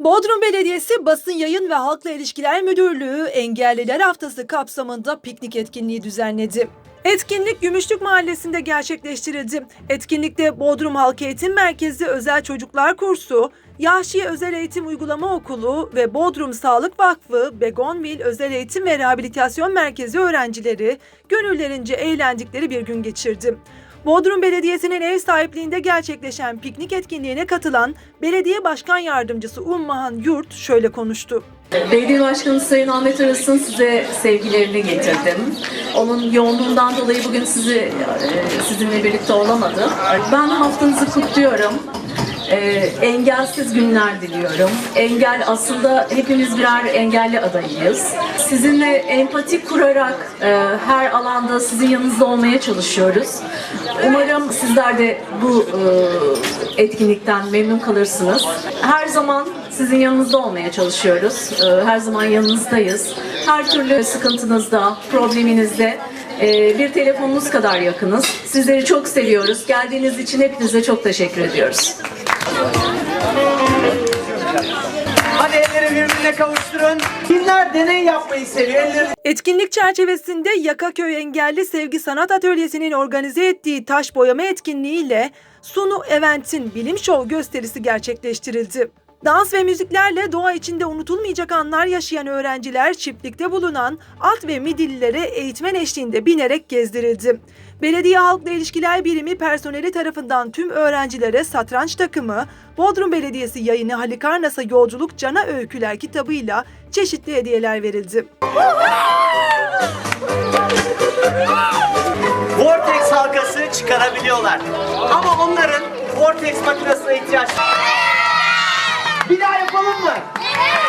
Bodrum Belediyesi Basın Yayın ve Halkla İlişkiler Müdürlüğü Engelliler Haftası kapsamında piknik etkinliği düzenledi. Etkinlik Gümüşlük Mahallesi'nde gerçekleştirildi. Etkinlikte Bodrum Halk Eğitim Merkezi Özel Çocuklar Kursu, Yahşi Özel Eğitim Uygulama Okulu ve Bodrum Sağlık Vakfı, Begonvil Özel Eğitim ve Rehabilitasyon Merkezi öğrencileri gönüllerince eğlendikleri bir gün geçirdi. Bodrum Belediyesi'nin ev sahipliğinde gerçekleşen piknik etkinliğine katılan Belediye Başkan Yardımcısı Ummahan Yurt şöyle konuştu. Belediye Başkanı Sayın Ahmet Aras'ın size sevgilerini getirdim. Onun yoğunluğundan dolayı bugün sizi e, sizinle birlikte olamadım. Ben haftanızı kutluyorum. E, engelsiz günler diliyorum. Engel aslında hepimiz birer engelli adayıyız. Sizinle empati kurarak e, her alanda sizin yanınızda olmaya çalışıyoruz. Umarım sizler de bu e, etkinlikten memnun kalırsınız. Her zaman sizin yanınızda olmaya çalışıyoruz. Ee, Her zaman yanınızdayız. Her türlü sıkıntınızda, probleminizde e, bir telefonunuz kadar yakınız. Sizleri çok seviyoruz. Geldiğiniz için hepinize çok teşekkür ediyoruz. Hadi elleri birbirine kavuşturun. Kimler deney yapmayı seviyor? Elleri Etkinlik çerçevesinde Yakaköy Engelli Sevgi Sanat Atölyesi'nin organize ettiği taş boyama etkinliğiyle Sunu Event'in bilim şov gösterisi gerçekleştirildi. Dans ve müziklerle doğa içinde unutulmayacak anlar yaşayan öğrenciler çiftlikte bulunan alt ve midillilere eğitmen eşliğinde binerek gezdirildi. Belediye Halkla İlişkiler Birimi personeli tarafından tüm öğrencilere satranç takımı, Bodrum Belediyesi yayını Halikarnas'a Yolculuk Cana Öyküler kitabıyla çeşitli hediyeler verildi. Vortex halkası çıkarabiliyorlar. Ama onların Vortex makinesine ihtiyaç Bir Yeah.